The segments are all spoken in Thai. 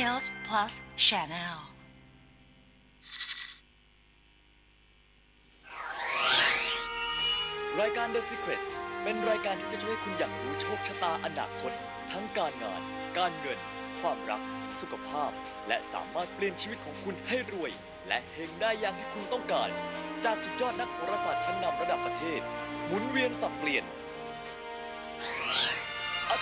Health Plus Channel รายการ The Secret เป็นรายการที่จะช่วยให้คุณอยากรู้โชคชะตาอนาคต ทั้งการงาน การเงิน ความรัก สุขภาพ และสามารถเปลี่ยนชีวิตของคุณให้รวย และเฮงได้อย่างที่คุณต้องการ จากสุดยอดนักโหราศาสตร์ชั้นนำระดับประเทศ หมุนเวียนสับเปลี่ยน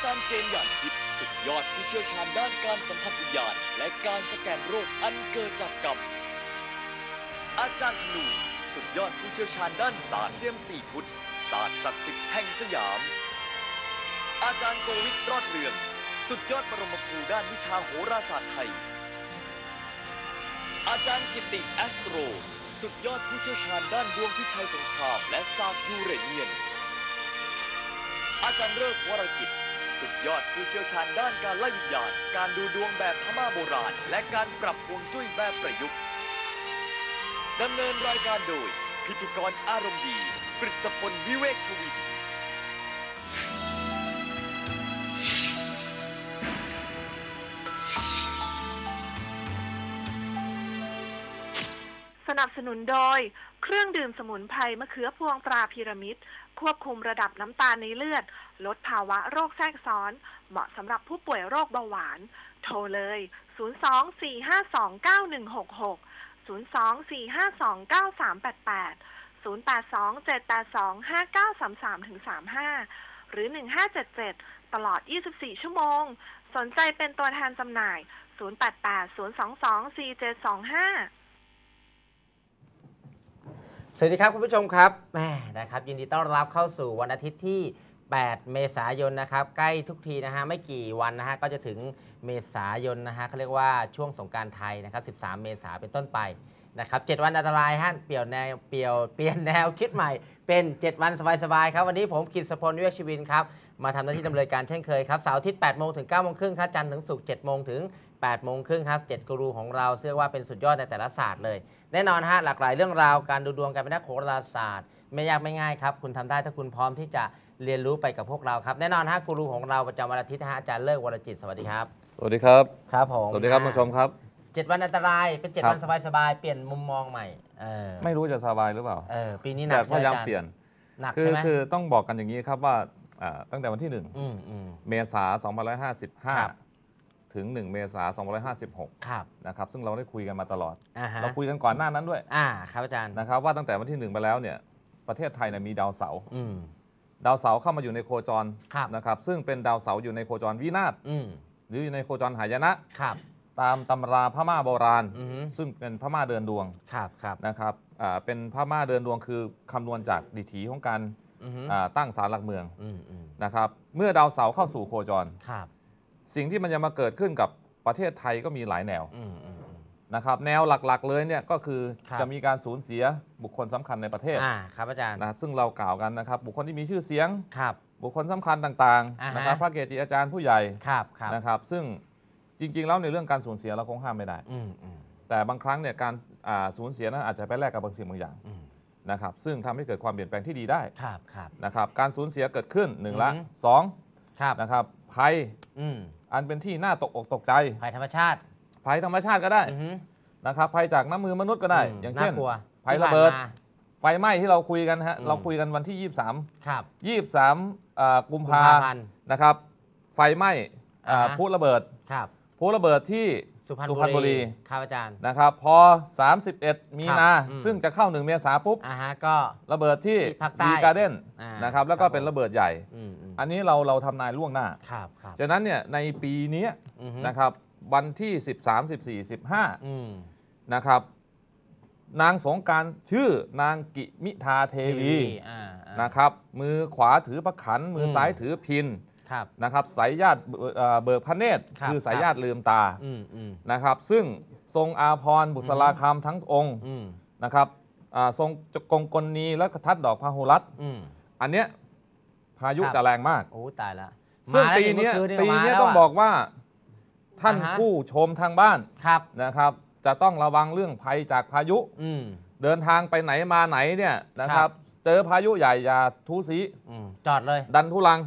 จารย์เจนหยานทิพย์สุดยอดผู้เชี่ยวชาญด้านการสัมผัสวิญญาณ และการสแกนโรคอันเกิดจากกรรม อาจารย์ธนู สุดยอดผู้เชี่ยวชาญด้านศาสตร์เซียมสี่พุทธศาสตร์ศักดิ์สิทธิ์แห่งสยาม อาจารย์โกวิทรอดเรือง สุดยอดบรมครูด้านวิชาโหราศาสตร์ไทย อาจารย์กิติแอสโตร สุดยอดผู้เชี่ยวชาญด้านดวงพิชัยสงครามและศาสตร์ยูเรเนียน อาจารย์เลิกวรจิต สุดยอดผู้เชี่ยวชาญด้านการไล่วิญญาณ การดูดวงแบบพม่าโบราณ และการปรับฮวงจุ้ยแบบประยุกต์ดำเนินรายการโดย พิธีกรอารมณ์ดีปริศพลวิเวกชวิน สนับสนุนโดย เครื่องดื่มสมุนไพรมะเขือพวงตราพีระมิด ควบคุมระดับน้ำตาลในเลือด ลดภาวะโรคแทรกซ้อน เหมาะสำหรับผู้ป่วยโรคเบาหวาน โทรเลย 024529166 024529388 082-782-5933-35 หรือ 1577 ตลอด 24 ชั่วโมง สนใจเป็นตัวแทนจำหน่าย 088-022-4725สวัสดีครับคุณผู้ชมครับแหมนะครับยินดีต้อนรับเข้าสู่วันอาทิตย์ที่ 8 เมษายนนะครับใกล้ทุกทีนะฮะไม่กี่วันนะฮะก็จะถึงเมษายนนะฮะเขาเรียกว่าช่วงสงการไทยนะครับ13 เมษาเป็นต้นไปนะครับ7วันอันตรายฮะเปลี่ยนแนวเปลี่ยวเปลี่ยนแนวคิดใหม่ เป็น 7 วันสบายๆครับวันนี้ผมกิตสพลวิเวกชีวินครับมาทำหน้าที่ดำเนินการเช่นเคยครับเสาร์อาทิตย์8โมงถึง9โมงครึ่งครับจันทร์ถึงศุกร์7โมงถึง8โมงครึ่งครับ7กูรูของเราเชื่อว่าเป็นสุดยอดในแต่ละศาสตร์เลย แน่นอนฮะหลากหลายเรื่องราวการดูดวงการเป็นนักโหราศาสตร์ ไม่ยากไม่ง่ายครับคุณทำได้ถ้าคุณพร้อมที่จะ เรียนรู้ไปกับพวกเราครับ แน่นอนฮะกูรูของเราประจำวันอาทิตย์นะฮะอาจารย์เลิกวรจิตสวัสดีครับ สวัสดีครับ ครับผมสวัสดีครับท่านผู้ชมครับ เจ็ดวันอันตรายเป็นเจ็ดครับ วันสบายๆเปลี่ยนมุมมองใหม่เออไม่รู้จะสบายหรือเปล่าเออปีนี้หนัแต่กพยายามใช่ไหเปลี่ยน หนักคือใช่ไหมคือต้องบอกกันอย่างนี้ครับว่าอ่าตั้งแต่วันที่ อืมอืม 1 เมษายนครับ 2555 ถึง 1 เมษายน2556 ครับนะครับ ซึ่งเราได้คุยกันมาตลอด อ่าฮะเราคุยกันก่อนหน้านั้นด้วยอ่าครับอาจารย์นะครับว่าตั้งแต่วันที่ 1 ไปแล้วเนี่ยประเทศไทยเนี่ยมีดาวเสาร์อืม ดาวเสาร์เข้ามาอยู่ในโคจรครับ นะครับ ซึ่งเป็นดาวเสาร์อยู่ในโคจรวินาศอืมหรืออยู่ในโคจรหายนะ ครับ ตามตำราพม่าโบราณ อือฮึ ซึ่งเป็นพม่าเดินดวงครับครับนะครับอ่าเป็นพม่าเดินดวงคือคำนวณจากดิถีของการอือฮึอ่าตั้งศาลหลักเมืองอืมอืมนะครับ เมื่อดาวเสาร์เข้าสู่โคจร ครับสิ่งที่มันจะมาเกิดขึ้นกับประเทศไทยก็มีหลายแนว อืมอืมอืม นะครับแนวหลักๆเลยเนี่ยก็คือครับ จะมีการสูญเสียบุคคลสำคัญในประเทศอ่าครับอาจารย์นะครับซึ่งเรากล่าวกันนะครับ บุคคลที่มีชื่อเสียง ครับ บุคคลสำคัญต่างอ่าฮะๆนะครับพระเกจิอาจารย์ผู้ใหญ่ครับครับนะครับ ซึ่งจริงๆแล้วในเรื่องการสูญเสียเราคงห้ามไม่ได้ อืมอืมแต่บางครั้งเนี่ยการอ่าสูญเสียนั้นอาจจะไปแลกกับบางสิ่งบางอย่างอืมนะครับซึ่งทำให้เกิดความเปลี่ยนแปลงที่ดีได้ครับครับ นะครับการสูญเสียเกิดขึ้นหนึ่งละอือฮึ สองครับนะครับภัยอืมอันเป็นที่น่าตกอกตกใจ ภัยธรรมชาติ ภัยธรรมชาติก็ได้อือฮึนะครับภัยจากน้ำมือมนุษย์ก็ได้มอย่างเช่นกลัวภัยที่ระเบิดผ่านมาไฟไหม้ที่เราคุยกันฮะอืมเราคุยกันวันที่ 23ครับ23อ่ากุมกุมภาภาพันธ์นะครับ ไฟไหม้อ่าอ่าฮะพุระเบิดครับพุระเบิดที่สุพรรณสุพรรณบุรีครับอาจารย์นะครับพอ 31 มีนาอืมซึ่งจะเข้า 1 เมษาปุ๊บอ่าฮะก็ระเบิดที่ที่ภาคใต้ดีการ์เด้นอ่านะครับแล้วก็ครับเป็นผมระเบิดใหญ่อืมอืมอันนี้เราเราทำนายล่วงหน้าครับครับฉะนั้นเนี่ยในปีเนี้ยอือฮึนะครับ วันที่ 13 14 15อืมนะครับนางสงกรารชื่อนางกิมิทาเทวีอ่าอ่านะครับมือขวาถือพระขัน มืออมซ้ายถือพินครับนะครับสายญาติเอ่อเอ่อเบิกพระเนตรครับคือสายครับญาติลืมตาอืมอืมนะครับ ซึ่งทรงอาพรณ์บุษราคำทั้งองค์อืมนะครับอ่าทรงกงกลนีและทัดดอกพาหุรัตน์อืมอันเนี้ยพายุครับจะแรงมากโอ้ตายละซึ่งมาแล้วปีเนี้ยมื่อคืปีมาเนี้ยแล้วต้องะบอกว่า ท่านอ่าฮะ ผู้ชมทางบ้านครับนะครับ จะต้องระวังเรื่องภัยจากพายุ อืม เดินทางไปไหนมาไหนเนี่ยนะคครัรับ บ เจอพายุใหญ่อย่าทุสีอืมจอดเลยดันทุลัง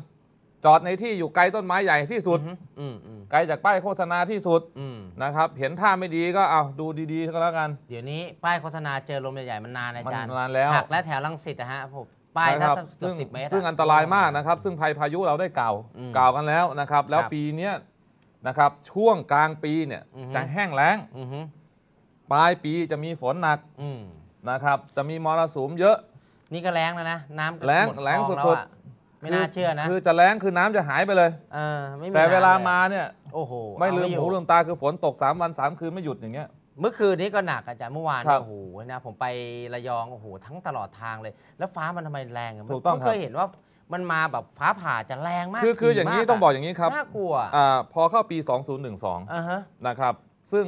จอดในที่อยู่ไกลต้นไม้ใหญ่ที่สุด อืมอืมอืมไกลจากป้ายโฆษณาที่สุดอืมนะครับ เห็นท่าไม่ดีก็เอาดูดีๆก็แล้วกัน เดี๋ยวนี้ป้ายโฆษณาเจอลมใหญ่ๆมันนานนะมันอาจารย์นานแล้ว หักและแถวลังสิตนะฮะผมป้ายนะถ้าครับสัซึ่กงสิบเมตร ซึ่งอันตรายมากนะครับ ซึ่งภัยพายุเราได้กล่าวอืมกล่าวกันแล้วนะครับ แล้วครับ ปีเนี้ย นะครับ ช่วงกลางปีเนี่ยอือฮึจะแห้งแล้งอือฮึปลายปีจะมีฝนหนักอืมนะครับ จะมีมรสุมเยอะ นี่ก็แรงแล้วนะ น้ำก็แรงหมดแรงคลอสุดๆแล้วอะไม่น่าเชื่อนะคือจะแล้งคือน้ำจะหายไปเลยเออไม่มีแต่เวลาน้ำยมาเนี่ยโอ้โหไม่ลืมเอาหูอยู่ลืมตาคือฝนตก 3 วัน 3 คืนไม่หยุดอย่างเงี้ยเมื่อคืนนี้ก็หนักอาจารย์เมื่อวานครับโอ้โหนะผมไประยองโอ้โหทั้งตลอดทางเลย แล้วฟ้ามันทำไมแรงอะถูกต้องไม่ครับเคยเห็นว่า มันมาแบบฟ้าผ่าจะแรงมากคือคืออย่างนี้ถี่มต้องบอกอย่างนี้ครับน่ากลัวอ่าพอเข้าปี 2012อ่าฮะนะครับซึ่ง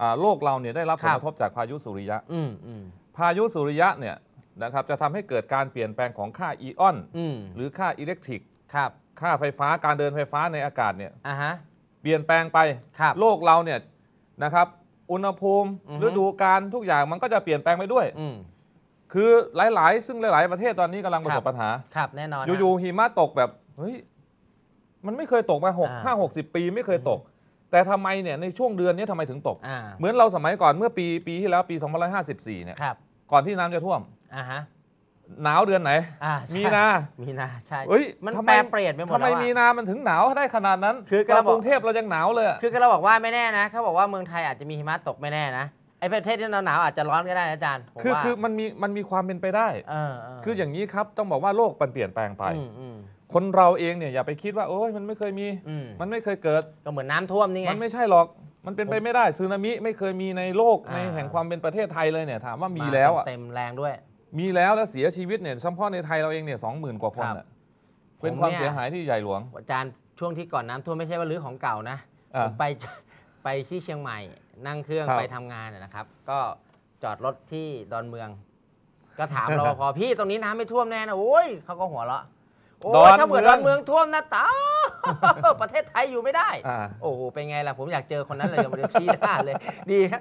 อ่าโลกเราเนี่ยได้รับผครัลบกระทบจากพายุสุริยะอืมอืมพายุสุริยะเนี่ยนะครับจะทำให้เกิดการเปลี่ยนแปลงของค่าอีออนอืมหรือค่าอิเล็กทริกครับค่าไฟฟ้าการเดินไฟฟ้าในอากาศเนี่ยอ่าฮะเปลี่ยนแปลงไปครับโลกเราเนี่ยนะครับ อุณหภูมิอือฮึฤดูกาลทุกอย่างมันก็จะเปลี่ยนแปลงไปด้วยอืม คือหลาย ๆ ซึ่งหลาย ๆ ประเทศตอนนี้กำลังประสครับบปัญหา ครับแน่นอนอยู่ ๆ หิมะตกแบบเฮ้ยมันไม่เคยตกมาหกอ่าห้าหกสิบปีไม่เคยตก แต่ทำไมเนี่ยในช่วงเดือนนี้ทำไมถึงตกอ่าเหมือนเราสมัยก่อนเมื่อปีปีที่แล้วปี2554เนี่ยครับก่อนที่น้ำจะท่วมอ่าฮะหนาวเดือนไหนอ่าใช่มีนา มีนา ใช่เฮ้ยมันทำไมแปรเปลี่ยนไปหมดทำไมแล้วอะมีนา มันถึงหนาวได้ขนาดนั้น คือเราเราบอกกรุงเทพเรายังหนาวเลยอะคือเราบอกว่าไม่แน่นะ เขาบอกว่าเมืองไทยอาจจะมีหิมะตกไม่แน่นะ ไอ้ประเทศที่หนาวๆอาจจะร้อนก็ได้นะอาจารย์ผมคือว่าคือมันมีมันมีความเป็นไปได้ เออเคืออย่างนี้ครับต้องบอกว่าโลกมันเปลี่ยนแปลงไป อืมอืมคนเราเองเนี่ยอย่าไปคิดว่าโอ้ยมันไม่เคยมี อืมมันไม่เคยเกิด ก็เหมือนน้ำท่วมนี่ไง มันไม่ใช่หรอก มันเป็นไปไม่ได้ซึนามิไม่เคยมีในโลกอ่า ในแห่งความเป็นประเทศไทยเลยเนี่ยถามว่ามีแล้วอะเต็มแรงด้วย มีแล้วแล้วเสียชีวิตเนี่ยเฉพาะในไทยเราเองเนี่ยสองหมื่นกว่าคนครับอะเป็นความผมเนี่ย เสียหายที่ใหญ่หลวงอาจารย์ช่วงที่ก่อนน้ำท่วมไม่ใช่ว่ารื้อของเก่านะอ่าผมไป ไปที่เชียงใหม่ นั่งเครื่องครับ ไปทำงานน่ะนะครับ ก็จอดรถที่ดอนเมือง ก็ถามรปภ พี่ตรงนี้น้ำไม่ท่วมแน่นะโอ้ยเขาก็หัวเราะโอ้ยถ้าเกิดดอนเมืองท่วมนะตา ประเทศไทยอยู่ไม่ได้ อ่า โอ้โห เป็นไงล่ะ ผมอยากเจอคนนั้นเลยเดี๋ยวชี้หน้าเลย ดีครับ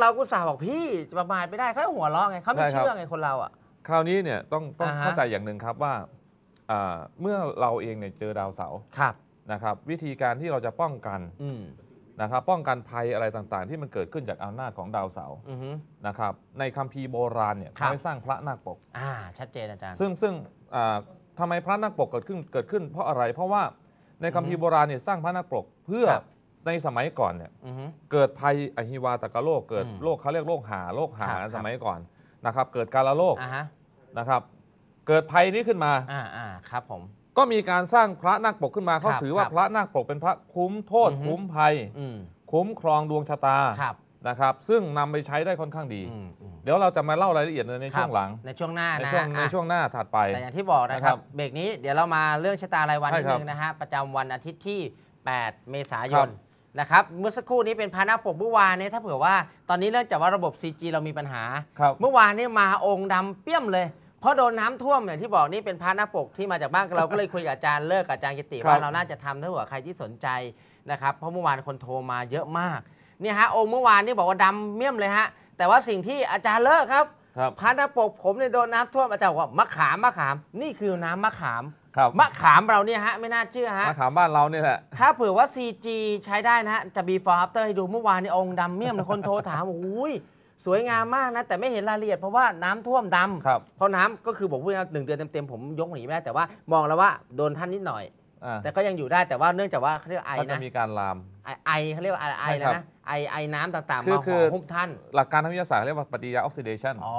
เราก็สาห์บอกพี่จะประมาทไม่ได้เขาหัวเราะไงเขาไม่ใช่ครับ เชื่อไงคนเราอะ คราวนี้เนี่ยต้องต้องอ่าฮะ เข้าใจอย่างหนึ่งครับว่าอ่าเมื่อเราเองเนี่ยเจอดาวเสาร์ครับ นะครับ วิธีการที่เราจะป้องกันอืม นะครับป้องกันภัยอะไรต่างๆ ที่มันเกิดขึ้นจากอำนาจของดาวเสาร์อือฮึ นะครับในคัมภีร์โบราณเนี่ยครับ เขาให้สร้างพระนาคปก อ่า ชัดเจนอาจารย์ ซึ่งซึ่งอ่าทำไมพระนาคปกเกิดขึ้นเกิดขึ้น เพราะอะไรเพราะว่าในคัมภีร์โบราณเนี่ยสร้างพระนาคปกเพื่อครับ ในสมัยก่อนเนี่ย อือฮึ เกิดภัยอหิวาตกโรคเกิดอืมโรคเขาเรียกโรคหาโรคหาครับ สมัยก่อนนะครับ เกิดการละโรคอ่าฮะ นะครับ เกิดภัยนี้ขึ้นมา อ่าอ่าครับผม ก็มีการสร้างพระนาคปกขึ้นมาเขาครับถือว่าครับพระนาคปกเป็นพระคุ้มโทษอือฮึคุ้มภัยอืมคุ้มครองดวงชะตาครับนะครับ ซึ่งนำไปใช้ได้ค่อนข้างดีอืมอืมเดี๋ยวเราจะมาเล่ารายละเอียดในช่วงหลัง ในช่วงหน้าในนะช่วงฮะในอะช่วงหน้าถัดไปแต่อย่างที่บอกนะคครัรับบเบรกนี้เดี๋ยวเรามาเรื่องชะตารายวันใช่นิดครับนึงนะฮะประจำวันอาทิตย์ที่ 8 เมษายครันบนะครับเมื่อสักครู่นี้เป็นพานาปกเมื่อวานเนี่ยถ้าเผื่อว่าตอนนี้เนื่องจากว่าระบบ 4G เรามีปัญหาครับเมื่อวานนี้มาองค์ดำเปี้ยมเลย เพราะโดนน้ำท่วมอย่างที่บอกนี่เป็นพระหน้าปกที่มาจากบ้านเราก็เลยคุยกับอาจารย์เลิกกับอาจารย์กิติครับว่าเราน่าจะทำถ้าเผื่อใครที่สนใจนะครับเพราะเมื่อวานคนโทรมาเยอะมากเนี่ยฮะองค์เมื่อวานนี่บอกว่าดำเมี่ยมเลยฮะแต่ว่าสิ่งที่อาจารย์เลิกครับครับพระหน้าปกผมเนี่ยโดนน้ำท่วมอาจารย์บอกว่ามะขามมะขามนี่คือน้ำมะขามครับมะขามเราเนี่ยฮะไม่น่าเชื่อฮะมะขามบ้านเราเนี่ยแหละถ้าเผื่อว่า 4G ใช้ได้นะฮะจะ before after ให้ดูเมื่อวานนี้องค์ดำเมี่ยมเลยคนโทรถามโอ้ย สวยงามมากนะ แต่ไม่เห็นรายละเอียดเพราะว่าน้ำท่วมดำครับ เพราะน้ำก็คือบอกว่าหนึ่งเดือนเต็มๆผมยกหนีไม่ได้แต่ว่ามองแล้วว่าโดนท่านนิดหน่อย อ่าแต่ก็ยังอยู่ได้แต่ว่าเนื่องจากว่าเขาเรียกไอก็จะนะมีการลาม ไอไอเขาเรียกว่าไอไอใช่แล้วครันะบไอไอน้ำต่างๆคือมาคืห่ออหุ้มท่านหลักการทางวิทยาศาสตร์เรียกว่าปฏิกิริยาออกซิเดชันอ๋อ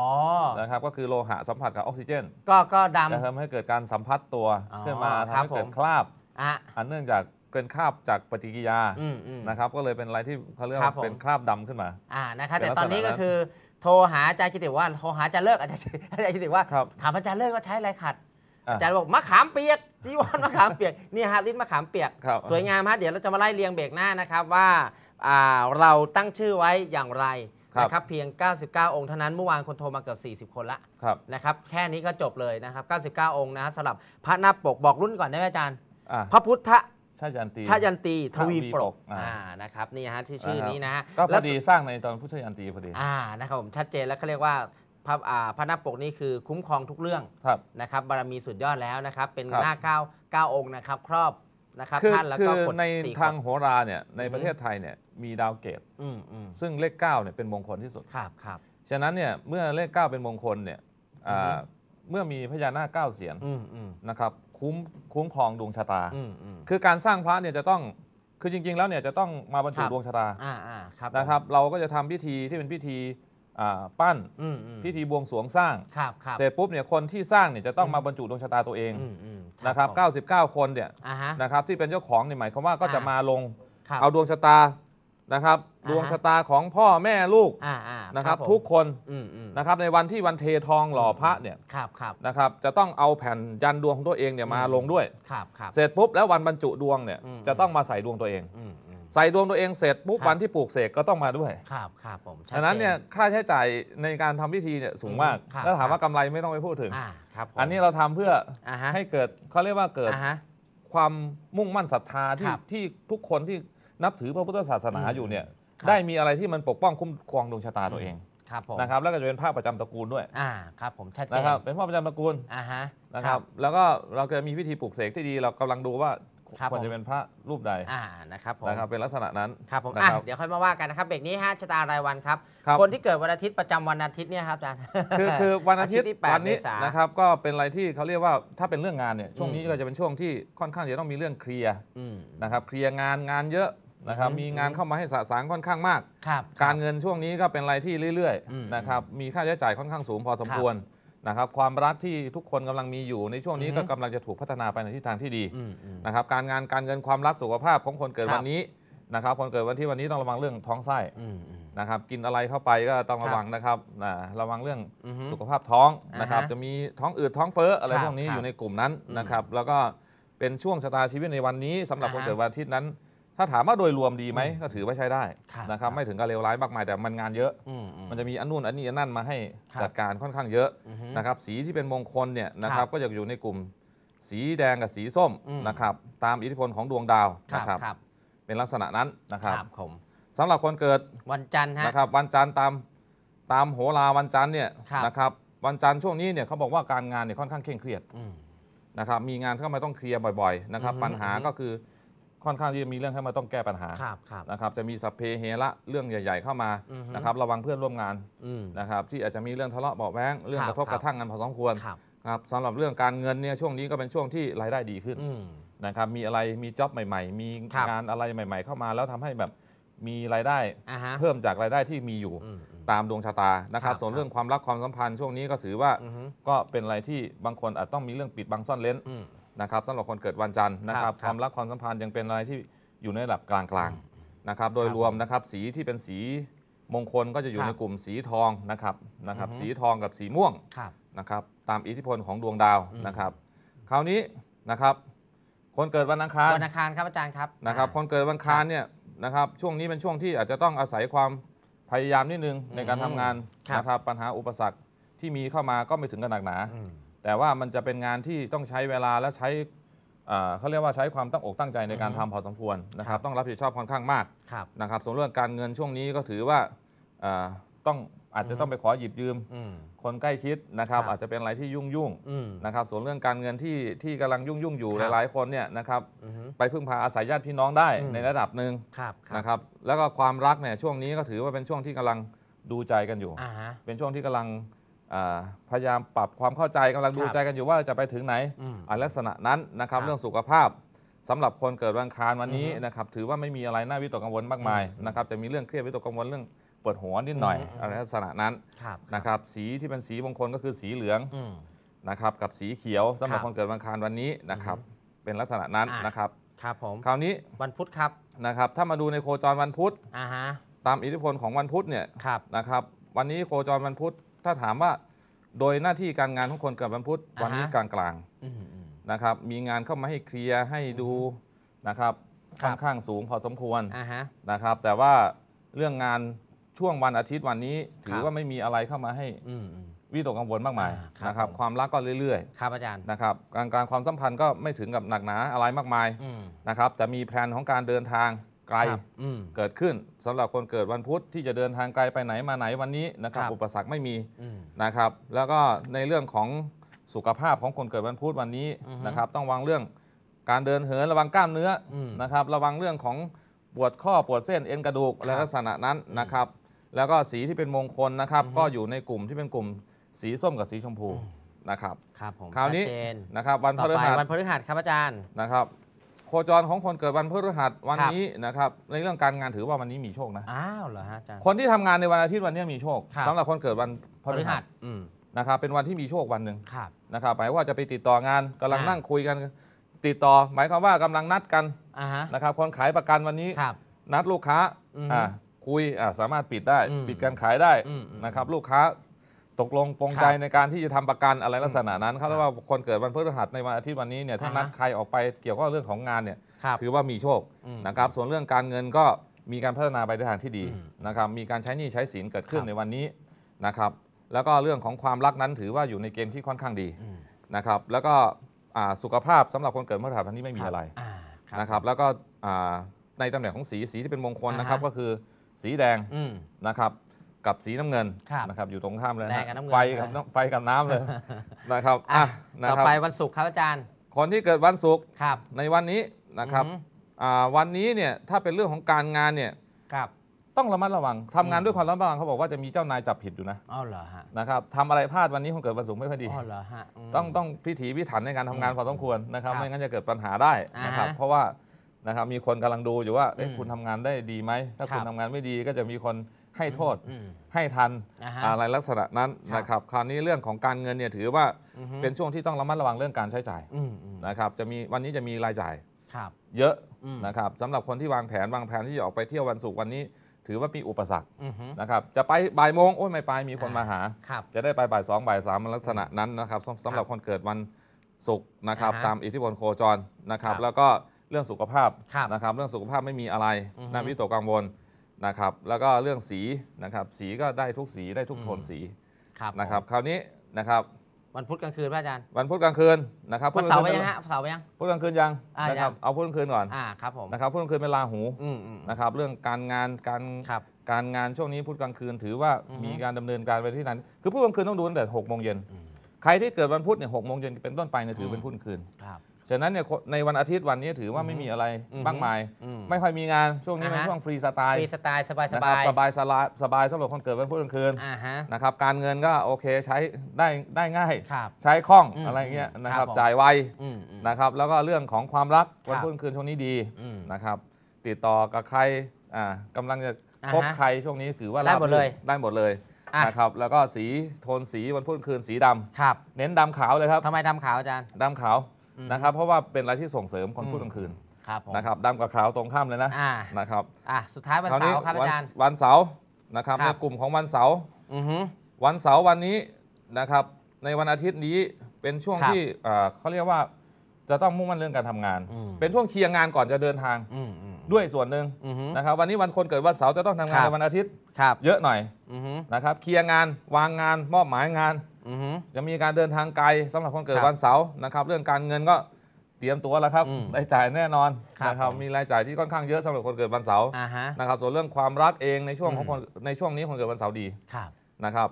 นะครับก็คือโลหะสัมผัสกับออกซิเจนก็ก็ดจะทำให้เกิดการสัมผัสตัวอ๋อขึ้นมาครัทำบให้เกิดผมคราบำอะ อันเนื่องจากเกินคราบจากปฏิกิริยาอืมอืม นะครับ ก็เลยเป็นอะไรที่เขาเรียกครัว่าบผม เป็นคราบดำขึ้นมา อ่านะครับเป็นแต่ตอนนี้ลัก็กษณะนั้นคือ โทรหาอาจารย์กิติว่าโทรหาอาจารย์เลิกอาจารย์อาจารย์กิติว่าครับ ถามอาจารย์เลิกว่าใช้อะไรขัดอะอาจารย์บอกมะขามเปียกจีวรมะขามเปียกเนี่ยฮะลิ้นมะขามเปียก ครับ สวยงามฮะเดี๋ยวเราจะมาไล่เรียงเบรกหน้านะครับว่าอ่าเราตั้งชื่อไว้อย่างไรครับ นะครับเพียง 99 องค์เท่านั้นเมื่อวานคนโทรมาเกือบ40 คนละครับนะครับแค่นี้ก็จบเลยนะครับ 99 องค์นะฮะสำหรับพระหน้าปกบอกรุ่นก่อนได้ไหมอาจารย์ อะพระพุทธ ชาติยันตี ชายันตีทวีปทวีปปรกกอ่า อ่านะครับนี่ฮะที่ชื่อนี้นะฮะก็พแล้อวดีสร้างในตอนพุทธยันตีพอดี อ่านะครับผมชัดเจนแล้วเขาเรียกว่าพระอ่าพระนาคปกนี่คือคุ้มครองทุกเรื่องครับ นะครับบารมีสุดยอดแล้วนะครับ เป็นครับ หน้าเก้าเก้าองค์นะครับ ครอบนะครับคือท่านแล้วคืก็อกดในสี่ทางคนโหราเนี่ยในอือฮึ ประเทศไทยเนี่ยมีดาวเกต อืมอืมซึ่งเลข9เนี่ยเป็นมงคลที่สุด ครับครับ ฉะนั้นเนี่ยเมื่อเลข9เป็นมงคลเนี่ยอ่าอือฮึ เมื่อมีพญานาคเก้าเสียนอืมอืมนะครับ คุ้มคุ้มครองดวงชะตา อืมอืม คือการสร้างพระเนี่ยจะต้องคือจริง ๆ แล้วเนี่ยจะต้องมาบรรจุครับ ดวงชะตาอ่าอ่าครับนะครับ เราก็จะทำพิธีที่เป็นพิธีอ่าปั้นอืมอืมพิธีบวงสรวงสร้าง ครับครับเสร็จปุ๊บเนี่ยคนที่สร้างเนี่ยจะต้องอืมมาบรรจุดวงชะตาตัวเองอืมอืมนะครับผม99 คนเนี่ยอ่าฮะ นะครับที่เป็นเจ้าของเนี่ยหมายความว่าก็จะอ่าม มาลง ครับ เอาดวงชะตา นะครับอ่าฮะดวงชะตาของพ่อแม่ลูกอ่าอ่านะครับผมทุกคนอืมอืมนะครับในวันที่วันเททองหล่อพระเนี่ยครับครับนะครับจะต้องเอาแผ่นยันดวงของตัวเองเนี่ยมาอืมลงด้วยครับครับเสร็จปุ๊บแล้ววันบรรจุดวงเนี่ยอืมจะต้องมาใส่ดวงตัวเองอืมอืมใส่ดวงตัวเองเสร็จปุ๊บครับวันที่ปลูกเสกก็ต้องมาด้วยครับครับผมชัดดังนั้นจเนี่ยค่าใช้จ่ายในการทำพิธีเนี่ยสูงมากครับแล้วถามครัว่าบกำไรไม่ต้องไปพูดถึงอ่าครับผมอันนี้เราทำเพื่ออ่าฮะให้เกิดเขาเรียกว่าเกิดอ่าฮะความมุ่งมั่นศรัทธาที่ครับที่ทุกคนที่ นับถือพระพุทธศาสนาอืมอยู่เนี่ยครับได้มีอะไรที่มันปกป้องคุ้มครองดวงชะตาตัวเองครับผมนะครับแล้วก็จะเป็นพระประจำตระกูลด้วยอ่าครับผมชัดเจนนะครับเป็นพระประจำตระกูลอ่าฮะนะครับแล้วก็เราจะมีพิธีปลูกเสกที่ดีเรากำลังดูว่าครับควรผมจะเป็นพระรูปใดอ่านะครับผมนะครับเป็นลักษณะนั้นครับผมนะอะครับเดี๋ยวค่อยมาว่ากันนะครับเบรกนี้ฮะชะตารายวันครับครับคนที่เกิดวันอาทิตย์ประจำวันอาทิตย์เนี่ยครับอาจารย์คือคือวันอาทิตย์ที่8วันนี้เมษายนนะครับก็เป็นอะไรที่เขาเรียกว่าถ้าเป็นเรื่องงานเนี่ยช่วงนี้อืมก็จะเป็นช่วงที่ค่อนข้างจะต้องมีเรื่องเคลียร์อืมนะครับเคลียร์งานงานเยอะ นะครับอืมมีงานเข้ามาให้สะสางค่อนข้างมากครับการเงินช่วงนี้ก็เป็นอะไรที่เรื่อยอืมๆนะครับมีค่าใช้จ่ายค่อนข้างสูงพอสมควรนะครับความรักที่ทุกคนกำลังมีอยู่ในช่วงนี้อือฮึก็กำลังจะถูกพัฒนาไปในทิศทางที่ดีอืมอืมนะครับการงานการเงินความรักสุขภาพของคนเกิดครับวันนี้นะครับคนเกิดวันที่วันนี้ต้องระวังเรื่องท้องไส้อืมอืมนะครับกินอะไรเข้าไปก็ต้องครับระวังนะครับนะระวังเรื่องอือฮึสุขภาพท้องอ่าฮะนะครับจะมีท้องอืดท้องเฟ้ออะไรครับพวกนี้ครับอยู่ในกลุ่มนั้นอืมนะครับแล้วก็เป็นช่วงชะตาชีวิตในวันนี้สำหรับอ่าคนฮะเกิดวันอาทิตย์นั้น ถ้าถามว่าโดยรวมดีไหมอืมก็ถือว่าใช้ได้ครับนะครับครับไม่ถึงกับเลวร้ายมากมายแต่มันงานเยอะอืมอืมมันจะมีอันนู่นอันนี้อันนั่นมาให้ครับจัดการค่อนข้างเยอะอือฮึนะครับสีที่เป็นมงคลเนี่ยนะคครัรับบก็จะอยู่ในกลุ่มสีแดงกับสีส้มอืมนะครับตามอิทธิพลของดวงดาวครับนะครับครับเป็นลักษณะนั้นนะครับครับผมสำหรับคนเกิดวันจันทร์ฮะนะครับวันจันทร์ตามตามโหราวันจันทร์เนี่ยครับนะครับวันจันทร์ช่วงนี้เนี่ยเขาบอกว่าการงานเนี่ยค่อนข้างเคร่งเครียดอืมนะครับมีงานเข้ามาต้องเคลียร์บ่อยๆนะครับอือฮึปัญหาอือฮึก็คือ ค่อนข้างที่จะมีเรื่องเข้ามาต้องแก้ปัญหาครับครับ นะครับจะมีสัพเพเหระเรื่องใหญ่ ๆ เข้ามาอือฮึ นะครับระวังเพื่อนร่วมงานอืม นะครับที่อาจจะมีเรื่องทะเลาะเบาะแว้งเรื่องครับกระทบคกรับระทั่งกันพอสมควรครับครับสำหรับเรื่องการเงินเนี่ยช่วงนี้ก็เป็นช่วงที่รายได้ดีขึ้นอืม นะครับมีอะไรมีจ็อบใหม่ ๆ มีครับ งานอะไรใหม่ ๆ เข้ามา แล้วทำให้แบบมีรายได้อ่าฮะเพิ่มจากรายได้ที่มีอยู่อืมอืม ตามดวงชะตานะครับครับส่วนเรื่องความรักความสัมพันธ์ช่วงนี้ก็ถือว่า อือฮึก็เป็นอะไรที่บางคนอาจต้องมีเรื่องปิดบังซ่อนเล้น อืม นะครับสำหรับคนเกิดวันจันทร์นะคครัรับบครับ ความรักความสัมพันธ์ยังเป็นอะไรที่อยู่ในระดับกลางๆนะครับ โดยครับรวมนะครับสีที่เป็นสีมงคลก็จะอยู่ครับในกลุ่มสีทองนะครับนะครับ อือฮึ สีทองกับสีม่วงครับ นะครับ ตามอิทธิพลของดวงดาวอืม นะครับ คราวนี้นะครับ คนเกิดวันอังคารวันอังคารครับอาจารย์ครับนะครับอ่าคนเกิดวันอังคารเนี่ยนะครับช่วงนี้เป็นช่วงที่อาจจะต้องอาศัยความพยายามนิดนึงในการทำงานครับนะครับ ปัญหาอุปสรรคที่มีเข้ามาก็ไม่ถึงกับหนักหนา อืม แต่ว่ามันจะเป็นงานที่ต้องใช้เวลาและใช้อ่าเขาเรียกว่าใช้ความตั้งอกตั้งใจในการอือทำฮึพอสมควรนะครัครับบ ต้องรับผิดชอบค่อนข้างมากครับ นะครับส่วนเรื่องการเงินช่วงนี้ก็ถือว่าอ่าต้องอาจจะอือฮึต้องไปขอหยิบยืม อืม คนใกล้ชิดนะครับ ครับ อาจจะเป็นอะไรที่ยุ่งยุ่งอืม ๆนะครับส่วนเรื่องการเงินที่ที่กำลังยุ่งยุ่งๆอยู่ครับหลาย ๆ คนเนี่ยนะครับอือฮึ ไปพึ่งพาอาศัยญาติพี่น้องได้อืม ในระดับหนึ่งครับครับนะครับแล้วก็ความรักเนี่ยช่วงนี้ก็ถือว่าเป็นช่วงที่กำลังดูใจกันอยู่ อ่าฮะ เป็นช่วงที่กำลังอ่า พยายามปรับความเข้าใจกำลังดูครับใจกันอยู่ว่าจะไปถึงไหนอืมอันลักษณะนั้นนะครับครับเรื่องสุขภาพสำหรับคนเกิดวันอังคารวันนี้อือฮึนะครับถือว่าไม่มีอะไรน่าวิตกกังวลมากมายอืมนะครับจะมีเรื่องเครียดวิตกกังวลเรื่องปวดหัวนิดหน่อยอืมอืมอะไรลักษณะนั้นครับนะครับสีที่เป็นสีมงคลก็คือสีเหลืองอืมนะครับกับสีเขียวสำหรับครับคนเกิดวันอังคารวันนี้นะครับอือฮึเป็นลักษณะนั้นอ่านนะครับครับผมคราวนี้วันพุธครับนะครับถ้ามาดูในโคจรวันพุธอ่าฮะตามอิทธิพลของวันพุธเนี่ยครับนะครับวันนี้โคจรวันพุธ ถ้าถามว่าโดยหน้าที่การงานของคนเกิดวันพุธอ่าฮะวันนี้กลางๆอืมอืมนะครับ มีงานเข้ามาให้เคลียร์ให้ดูนะครับครัค่บ อนข้างสูงพอสมควรอ่าฮะ นะครับ แต่ว่าเรื่องงานช่วงวันอาทิตย์วันนี้ถืครัอบว่าไม่มีอะไรเข้ามาให้อืมอืม วิตกกังวลมากมายอ่าครับนะครับ ผม ความรักก็เรื่อยครับอาจารย์ๆนะครับการการความสัมพันธ์ก็ไม่ถึงกับหนักหนาอะไรมากมายอืมนะครับแต่มีแพลนของการเดินทาง ไกลครับอืม เกิดขึ้นสำหรับคนเกิดวันพุธที่จะเดินทางไกลไปไหนมาไหนวันนี้นะครับครับ อุปสรรคไม่มีอืม นะครับ แล้วก็ในเรื่องของสุขภาพของคนเกิดวันพุธวันนี้อือฮึนะครับต้องระวังเรื่องการเดินเหินระวังกล้ามเนื้ออมนะครับระวังเรื่องของปวดข้อปวดเส้นเอ็นกระดูกอะไรครับลักษณะนั้นนะครับ แล้วก็สีที่เป็นมงคลนะครับ อือฮึ ก็อยู่ในกลุ่มที่เป็นกลุ่มสีส้มกับสีชมพูนะครับ ครับผมคราวนี้ชัดเจนนะครับวันพต่อฤไปหัสวันพฤหัสครับอาจารย์นะครับ โคจรของคนเกิดวันพฤหัสวันครับนี้นะครับในเรื่องการงานถือว่าวันนี้มีโชคนะอ้าวเหรอฮะอาจารย์ คนที่ทำงานในวันอาทิตย์วันนี้มีโชคครับ สำหรับคนเกิดวันพฤหัสอืมนะครับเป็นวันที่มีโชควันหนึ่งครับ นะครับหมายว่าจะไปติดต่องานกำลังอ่านั่ นั่งคุยกัน ติดต่อ หมายความว่ากำลังนัดกันอ่าฮะนะครับคนขายประกันวันนี้ ครับ นัดลูกค้าอืมอ่าคุยอ่าสามารถปิดได้ อืมปิดการขายได้อืมอืมนะครับลูกค้า ตกลงปรงใจครับในการที่จะทำประกันอะไรลักษณะนั้นเขาครับเรียกว่าคนเกิดวันพฤหัสในวันอาทิตย์วันนี้เนี่ยถ้าอ่าฮะนัดใครออกไปเกี่ยวกับเรื่องของงานเนี่ยครับถือว่ามีโชคอืมนะครับส่วนเรื่องการเงินก็มีการพัฒนาไปในทางที่ดีอืมนะครับมีการใช้หนี้ใช้สินเกิดขึ้นครับในวันนี้นะครับแล้วก็เรื่องของความรักนั้นถือว่าอยู่ในเกณฑ์ที่ค่อนข้างดีอืมนะครับแล้วก็อ่าสุขภาพสำหรับคนเกิดเมื่อถวันนี้ไม่มีอะไรอ่านะครับแล้วก็อ่าในตำแหน่งของสีสีที่เป็นมงคลนะครับอ่าฮะก็คือสีแดงอืมนะครับ กับสีน้ำเงินครับนะครับอยู่ตรงข้ามเลยแดนะงกับน้ำเงิน ไฟกับน้ำไฟกับน้ำเลยนะครับอะอะนะต่อครับไปวันศุกร์ครับอาจารย์คนที่เกิดวันศุกร์ครับในวันนี้นะครับอือฮึอ่าวันนี้เนี่ยถ้าเป็นเรื่องของการงานเนี่ยครับต้องระมัดระวังทำงานอืมด้วยความระมัดระวังเขาบอกว่าจะมีเจ้านายจับผิดอยู่นะอ้าวเหรอฮะนะครับทำอะไรพลาดวันนี้คนเกิดวันศุกร์ไม่ค่อยดี อ้าวเหรอฮะม ต้องต้องพิถีพิถันในการทำงานอืมพอสมควรนะครับครับไม่งั้นจะเกิดปัญหาได้นะครับอ่าฮะเพราะว่านะครับมีคนกำลังดูอยู่ว่าเอ๊ะอืมคุณทำงานได้ดีไหมถ้าครับคุณทำงานไม่ดีก็จะมีคน ให้โทษอืมให้ทันอ่าฮะอะไรลักษณะนั้นครับนะครับคราวนี้เรื่องของการเงินเนี่ยถือว่าอือฮึเป็นช่วงที่ต้องระมัดระวังเรื่องการใช้จ่ายอืมอืมนะครับจะมีวันนี้จะมีรายจ่ายครับเยอะอืมนะครับสำหรับคนที่วางแผนวางแผนที่จะออกไปเที่ยววันศุกร์วันนี้ ถือว่ามีอุปสรรคอือฮึนะครับจะไปบ่ายโมงโอ้ยไม่ไปมีคนอ่ามมาหาครับจะได้ไปบ่ายสองบ่ายสามลักษณะนั้นนะครับสำสำหรับคนเกิดวันศุกร์นะครับอ่าฮะตามอิทธิพลโคจรนะครับครับ แล้วก็เรื่องสุขภาพครับนะครับเรื่องสุขภาพไม่มีอะไรอือฮึน่าวิตกกังวล นะครับ แล้วก็เรื่องสีนะครับสีก็ได้ทุกสีได้ทุกโทนอืมสีครับนะครับคราวนี้นะครับวันพุธกลางคืนพระอาจารย์วันพุธกลางคืนนะครับวันพุธเสากร์ลไปงคืยังนฮะเสาร์ไปยังพุธกลางคืนยังอ่านะครับยังเอาพุธกลางคืนก่อนอ่าครับผมนะครับพุธกลางคืนเป็นราหูอืมอืมนะครับเรื่องการงานการครับการงานช่วงนี้พุธกลางคืนถือว่าอือฮึมีการดำเนินการไปที่นั้น คือพุธกลางคืนต้องดูตั้งแต่หกโมงเย็นอืมใครที่เกิดวันพุธเนี่ยหกโมงเย็นเป็นต้นไปเนี่ยถือเป็นอืมพุธกลางคืนครับ ฉะนั้นเนี่ยคนในวันอาทิตย์วันนี้ถือว่าอือฮึไม่มีอะไรอือฮึมากมายอืมไม่ค่อยมีงานช่วงนี้เป็นอ่าฮะช่วงฟรีสไตล์ฟรีสไตล์สบายสนะคบารับยสบายสบายสบายสำหรับคนเกิดวันพุธกลางคืนอ่าฮะนะครับการเงินก็โอเคใช้ได้ได้ง่ายครับใช้คล่องอืมอะไรเงี้ยอืมนะครับครับผมจ่ายไวอืมอืมนะครับแล้วก็เรื่องของความรักวันครับพุธกลางคืนช่วงนี้ดีอืมนะครับติดต่อกับใครอ่ากำลังจะอ่าคบฮะใครช่วงนี้ถือว่าได้หมดเลยราบรื่นได้หมดเลยอะนะครับแล้วก็สีโทนสีวันพุธกลางคืนสีดำครับเน้นดำขาวเลยครับทำไมทำขาวอาจารย์ดำขาวอืม นะครับเพราะว่าเป็นอะไรที่ส่งเสริมคนพูดกลางคืนครับผมนะครับดำกับขาวตรงข้ามเลยนะอ่านะครับอะสุดท้ายวันคราวเสานี้ร์ครับวัอาจารย์วันเสาร์นะครับครัในบกลุ่มของวันเสาร์อือฮึวันเสาร์วันนี้นะครับ ในวันอาทิตย์นี้เป็นช่วงครับที่เอ่อเขาเรียกว่าจะต้องมุ่งมั่นเรื่องการทำงานอืมเป็นช่วงเคลียร์งานก่อนจะเดินทางอืมอืมด้วยส่วนหนึ่งอือฮึนะครับ วันนี้วันคนเกิดวันเสาร์จะต้องทำงานครับในวันอาทิตย์ครับเยอะหน่อยอือฮึนะครับเคลียร์งานวางงานมอบหมายงาน อือฮึ จะมีการเดินทางไกลสำหรับคนเกิดครับวันเสาร์นะครับ เรื่องการเงินก็เตรียมตัวแล้วครับอืมรายจ่ายแน่นอนครับนะครับผม มีรายจ่ายที่ค่อนข้างเยอะสำหรับคนเกิดวันเสาร์อ่าฮะ นะครับส่วนเรื่องความรักเองในช่วงของอืม คนในช่วงนี้คนเกิดวันเสาร์ดีครับ นะครับ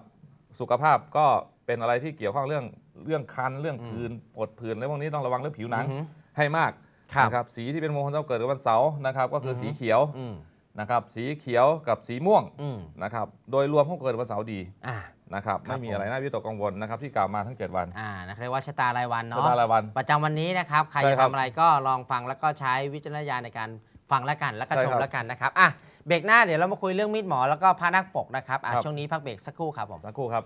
สุขภาพก็เป็นอะไรที่เกี่ยวข้องเรื่องเรื่องคันเรื่องอืมผื่นปวดผื่นอะไรพวกนี้ต้องระวังเรื่องผิวหนังอือฮึ ให้มากครับ นะครับสีที่เป็นมงคลสำหรับเกิดวันเสาร์นะครับก็คือออฮึ สีเขียวอืมนะครับสีเขียวกับสีม่วงอืมนะครับโดยรวมของเกิดวันเสาร์ดี อ่านะครับครับไม่มีผม อะไรน่าวิตกกังวลนะครับที่กล่าวมาทั้ง 7 วันอ่านะเรียกว่าชะตารายวันชะเนาะตารายวัน ประจำวันนี้นะครับ ใครใช่จะครับทำอะไรก็ลองฟังแล้วก็ใช้วิจารณญาณในการฟังแล้วกัน แล้วก็ใช่ชมครับแล้วกันนะครับอะเบรกหน้าเดี๋ยวเรามาคุยเรื่องมีดหมอแล้วก็พระนักปกนะครับอะครับ ช่วงนี้พักเบรกสักครู่ครับผม สักครู่ครับ